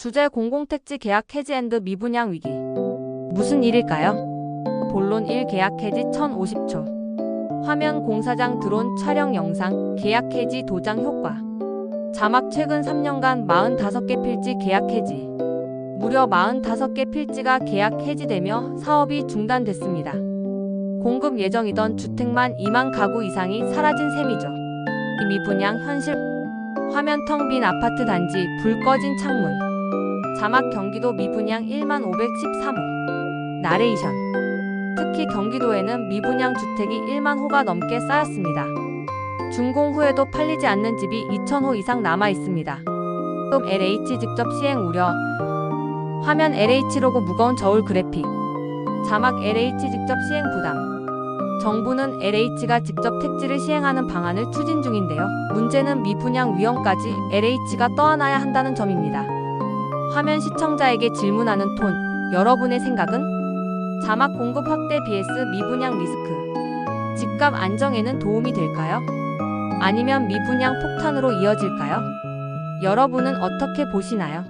주제 공공택지 계약 해지 앤드 미분양 위기. 무슨 일일까요? 본론 1 계약 해지 1050초. 화면 공사장 드론 촬영 영상 계약 해지 도장 효과. 자막 최근 3년간 45개 필지 계약 해지. 무려 45개 필지가 계약 해지되며 사업이 중단됐습니다. 공급 예정이던 주택만 2만 가구 이상이 사라진 셈이죠. 미분양 현실 화면 텅 빈 아파트 단지 불 꺼진 창문 자막 경기도 미분양 1만 513호 나레이션 특히 경기도에는 미분양 주택이 1만 호가 넘게 쌓였습니다. 준공 후에도 팔리지 않는 집이 2,000호 이상 남아 있습니다. 급 LH 직접 시행 우려 화면 LH 로고 무거운 저울 그래픽 자막 LH 직접 시행 부담 정부는 LH가 직접 택지를 시행하는 방안을 추진 중인데요. 문제는 미분양 위험까지 LH가 떠안아야 한다는 점입니다. 화면 시청자에게 질문하는 톤, 여러분의 생각은? 자막 공급 확대 vs 미분양 리스크. 집값 안정에는 도움이 될까요? 아니면 미분양 폭탄으로 이어질까요? 여러분은 어떻게 보시나요?